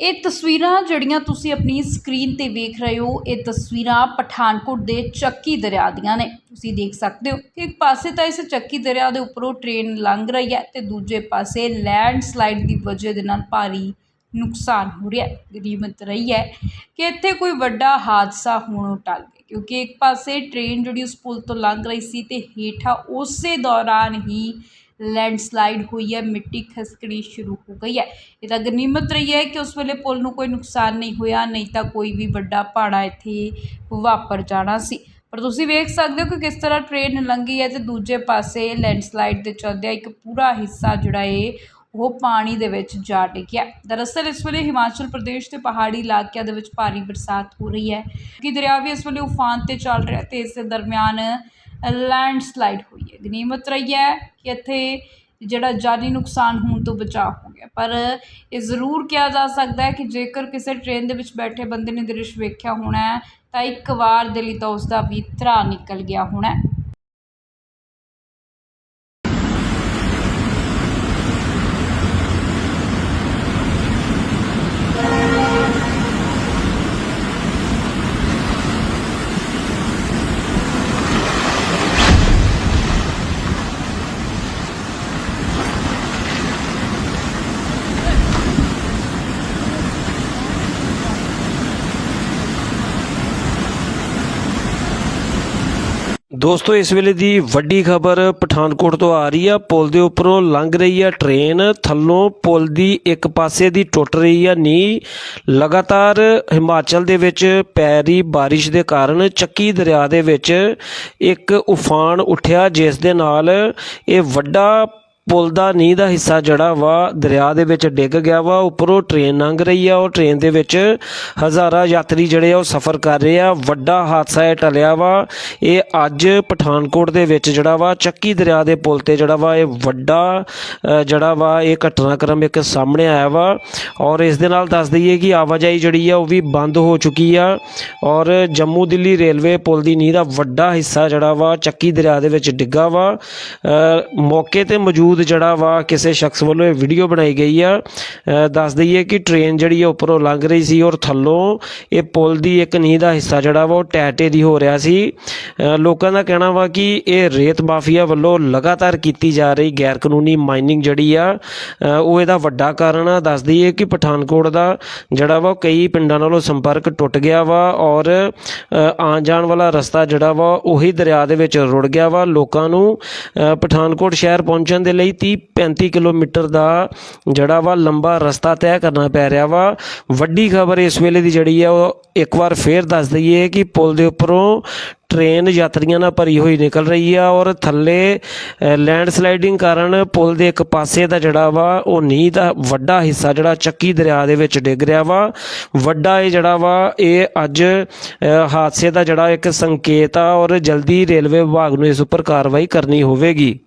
ਇਹ ਤਸਵੀਰਾਂ ਜਿਹੜੀਆਂ ਤੁਸੀਂ ਆਪਣੀ ਸਕਰੀਨ ਤੇ ਵੇਖ ਰਹੇ ਹੋ, ਇਹ ਤਸਵੀਰਾਂ ਪਠਾਨਕੋਟ ਦੇ ਚੱਕੀ ਦਰਿਆ ਦੀਆਂ ਨੇ। ਤੁਸੀਂ ਦੇਖ ਸਕਦੇ ਹੋ ਕਿ ਇੱਕ ਪਾਸੇ ਤਾਂ ਇਸ ਚੱਕੀ ਦਰਿਆ ਦੇ ਉੱਪਰੋਂ ਟ੍ਰੇਨ ਲੰਘ ਰਹੀ ਹੈ ਤੇ ਦੂਜੇ ਪਾਸੇ ਲੈਂਡਸਲਾਈਡ ਦੀ ਵਜ੍ਹਾ ਦੇ ਨਾਲ ਭਾਰੀ ਨੁਕਸਾਨ ਹੋ ਰਿਹਾ ਹੈ ਗਰੀਬਤ ਰਹੀ ਹੈ ਕਿ ਇੱਥੇ ਕੋਈ ਵੱਡਾ ਹਾਦਸਾ ਹੋਣੋਂ ਟਲ ਗਿਆ, ਕਿਉਂਕਿ ਇੱਕ ਪਾਸੇ ਟ੍ਰੇਨ ਜਿਹੜੀ ਉਸ ਪੁਲ ਤੋਂ ਲੰਘ ਰਹੀ ਸੀ ਤੇ ਹੇਠਾਂ ਉਸੇ ਦੌਰਾਨ ਹੀ ਲੈਂਡਸਲਾਈਡ ਹੋਈ ਹੈ, ਮਿੱਟੀ ਖਸਕਣੀ ਸ਼ੁਰੂ ਹੋ ਗਈ ਹੈ। ਇਹ ਤਾਂ ਗਨੀਮਤ ਰਹੀ ਹੈ ਕਿ ਉਸ ਵੇਲੇ ਪੁਲ ਨੂੰ ਕੋਈ ਨੁਕਸਾਨ ਨਹੀਂ ਹੋਇਆ, ਨਹੀਂ ਤਾਂ ਕੋਈ ਵੀ ਵੱਡਾ ਪਹਾੜਾ ਇੱਥੇ ਵਾਪਰ ਜਾਣਾ ਸੀ। ਪਰ ਤੁਸੀਂ ਵੇਖ ਸਕਦੇ ਹੋ ਕਿ ਕਿਸ ਤਰ੍ਹਾਂ ਟ੍ਰੇਨ ਲੰਘੀ ਹੈ ਤੇ ਦੂਜੇ ਪਾਸੇ ਲੈਂਡਸਲਾਈਡ ਦੇ ਚੱਲਦਿਆਂ ਇੱਕ ਪੂਰਾ ਹਿੱਸਾ ਜਿਹੜਾ ਏ, ਉਹ ਪਾਣੀ ਦੇ ਵਿੱਚ ਜਾ ਡਿੱਗਿਆ। ਦਰਅਸਲ ਇਸ ਵੇਲੇ ਹਿਮਾਚਲ ਪ੍ਰਦੇਸ਼ ਦੇ ਪਹਾੜੀ ਇਲਾਕਿਆਂ ਦੇ ਵਿੱਚ ਭਾਰੀ ਬਰਸਾਤ ਹੋ ਰਹੀ ਹੈ। ਕਿ ਦਰਿਆ ਵੀ ਇਸ ਵੇਲੇ ਉਫਾਨ ਤੇ ਚੱਲ ਰਿਹਾ ਤੇ ਇਸ ਦੇ ਦਰਮਿਆਨ ਲੈਂਡਸਲਾਈਡ ਹੋਈ ਹੈ। ਗਨੀਮਤ ਰਹੀ ਹੈ ਕਿ ਇੱਥੇ ਜਿਹੜਾ ਜਾਨੀ ਨੁਕਸਾਨ ਹੋਣ ਤੋਂ ਬਚਾਅ ਹੋ ਗਿਆ। ਪਰ ਇਹ ਜ਼ਰੂਰ ਕਿਹਾ ਜਾ ਸਕਦਾ ਹੈ ਕਿ ਜੇਕਰ ਕਿਸੇ ਟ੍ਰੇਨ ਦੇ ਵਿੱਚ ਬੈਠੇ ਬੰਦੇ ਨੇ ਦ੍ਰਿਸ਼ ਵੇਖਿਆ ਹੋਣਾ ਤਾਂ ਇੱਕ ਵਾਰ ਦੇ ਲਈ ਤਾਂ ਉਸ ਦਾ ਵੀ ਧਰਾ ਨਿਕਲ ਗਿਆ ਹੋਣਾ ਹੈ ਦੋਸਤੋ, ਇਸ ਵੇਲੇ ਦੀ ਵੱਡੀ ਖਬਰ ਪਠਾਨਕੋਟ ਤੋਂ ਆ ਰਹੀ ਆ। ਪੁਲ ਦੇ ਉੱਪਰੋਂ ਲੰਘ ਰਹੀ ਆ ਟ੍ਰੇਨ। ਥੱਲੋਂ ਪੁਲ ਦੀ ਇੱਕ ਪਾਸੇ ਦੀ ਟੁੱਟ ਰਹੀ ਆ ਨੀ ਲਗਾਤਾਰ ਹਿਮਾਚਲ ਦੇ ਵਿੱਚ ਪੈ ਰਹੀ ਬਾਰਿਸ਼ ਦੇ ਕਾਰਨ ਚੱਕੀ ਦਰਿਆ ਦੇ ਵਿੱਚ ਇੱਕ ਉਫਾਨ ਉੱਠਿਆ, ਜਿਸ ਦੇ ਨਾਲ ਇਹ ਵੱਡਾ ਪੁਲ ਦਾ ਨੀਂਹ ਦਾ ਹਿੱਸਾ ਜਿਹੜਾ ਵਾ ਦਰਿਆ ਦੇ ਵਿੱਚ ਡਿੱਗ ਗਿਆ ਵਾ, ਉੱਪਰੋਂ ਟ੍ਰੇਨ ਲੰਘ ਰਹੀ ਆ, ਉਹ ਟ੍ਰੇਨ ਦੇ ਵਿੱਚ ਹਜ਼ਾਰਾਂ ਯਾਤਰੀ ਜਿਹੜੇ ਆ ਉਹ ਸਫ਼ਰ ਕਰ ਰਹੇ ਆ। ਵੱਡਾ ਹਾਦਸਾ ਇਹ ਟਲਿਆ ਵਾ, ਇਹ ਅੱਜ ਪਠਾਨਕੋਟ ਦੇ ਵਿੱਚ ਜਿਹੜਾ ਵਾ, ਚੱਕੀ ਦਰਿਆ ਦੇ ਪੁਲ ਤੇ ਜਿਹੜਾ ਵਾ, ਇਹ ਵੱਡਾ ਜਿਹੜਾ ਵਾ, ਇਹ ਘਟਨਾਕ੍ਰਮ ਇੱਕ ਸਾਹਮਣੇ ਆਇਆ ਵਾ। ਔਰ ਇਸ ਦੇ ਨਾਲ ਦੱਸ ਦਈਏ ਕਿ ਆਵਾਜਾਈ ਜਿਹੜੀ ਆ ਉਹ ਵੀ ਬੰਦ ਹੋ ਚੁੱਕੀ ਆ। ਔਰ ਜੰਮੂ ਦਿੱਲੀ ਰੇਲਵੇ ਪੁਲ ਦੀ ਨੀਂਹ ਦਾ ਵੱਡਾ ਹਿੱਸਾ ਜਿਹੜਾ ਵਾ, ਚੱਕੀ ਦਰਿਆ ਦੇ ਵਿੱਚ ਡਿੱਗਾ ਵਾ। ਮੌਕੇ ਤੇ ਮੌਜੂਦ ਜਿਹੜਾ ਵਾ ਕਿਸੇ ਸ਼ਖਸ ਵੱਲੋਂ ਇਹ ਵੀਡੀਓ ਬਣਾਈ ਗਈ ਆ। ਦੱਸ ਦਈਏ ਕਿ ਟ੍ਰੇਨ ਜਿਹੜੀ ਆ ਉੱਪਰੋਂ ਲੰਘ ਰਹੀ ਸੀ ਔਰ ਥੱਲੋਂ ਇਹ ਪੁਲ ਦੀ ਇੱਕ ਨੀਂਹ ਦਾ ਹਿੱਸਾ ਜਿਹੜਾ ਵਾ, ਉਹ ਟੈਟੇ ਦੀ ਹੋ ਰਿਹਾ ਸੀ। ਲੋਕਾਂ ਦਾ ਕਹਿਣਾ ਵਾ ਕਿ ਇਹ ਰੇਤ ਮਾਫੀਆ ਵੱਲੋਂ ਲਗਾਤਾਰ ਕੀਤੀ ਜਾ ਰਹੀ ਗੈਰ ਕਾਨੂੰਨੀ ਮਾਈਨਿੰਗ ਜਿਹੜੀ ਆ ਉਹ ਇਹਦਾ ਵੱਡਾ ਕਾਰਨ ਆ। ਦੱਸ ਦਈਏ ਕਿ ਪਠਾਨਕੋਟ ਦਾ ਜਿਹੜਾ ਵਾ, ਉਹ ਕਈ ਪਿੰਡਾਂ ਨਾਲੋਂ ਸੰਪਰਕ ਟੁੱਟ ਗਿਆ ਵਾ ਔਰ ਆਉਣ ਜਾਣ ਵਾਲਾ ਰਸਤਾ ਜਿਹੜਾ ਵਾ, ਉਹੀ ਦਰਿਆ ਦੇ ਵਿੱਚ ਰੁੜ ਗਿਆ ਵਾ। ਲੋਕਾਂ ਨੂੰ ਪਠਾਨਕੋਟ ਸ਼ਹਿਰ ਪਹੁੰਚਣ ਦੇ ਲਈ 30 35 ਕਿਲੋਮੀਟਰ ਦਾ ਜਿਹੜਾ ਵਾ ਲੰਬਾ ਰਸਤਾ ਤੈਅ ਕਰਨਾ ਪੈ ਰਿਹਾ ਵਾ। ਵੱਡੀ ਖਬਰ ਇਸ ਵੇਲੇ ਦੀ ਜਿਹੜੀ ਆ, ਉਹ ਇੱਕ ਵਾਰ ਫੇਰ ਦੱਸ ਦਈਏ ਕਿ ਪੁਲ ਦੇ ਉੱਪਰੋਂ ਟ੍ਰੇਨ ਯਾਤਰੀਆਂ ਨਾਲ ਭਰੀ ਹੋਈ ਨਿਕਲ ਰਹੀ ਆ ਔਰ ਥੱਲੇ ਲੈਂਡ ਸਲਾਈਡਿੰਗ ਕਾਰਨ ਪੁਲ ਦੇ ਇੱਕ ਪਾਸੇ ਦਾ ਜਿਹੜਾ ਵਾ, ਉਹ ਨੀਂਹ ਦਾ ਵੱਡਾ ਹਿੱਸਾ ਜਿਹੜਾ ਚੱਕੀ ਦਰਿਆ ਦੇ ਵਿੱਚ ਡਿੱਗ ਰਿਹਾ ਵਾ। ਵੱਡਾ ਇਹ ਜਿਹੜਾ ਵਾ, ਇਹ ਅੱਜ ਹਾਦਸੇ ਦਾ ਜਿਹੜਾ ਇੱਕ ਸੰਕੇਤ ਆ ਔਰ ਜਲਦੀ ਰੇਲਵੇ ਵਿਭਾਗ ਨੂੰ ਇਸ ਉੱਪਰ ਕਾਰਵਾਈ ਕਰਨੀ ਹੋਵੇਗੀ।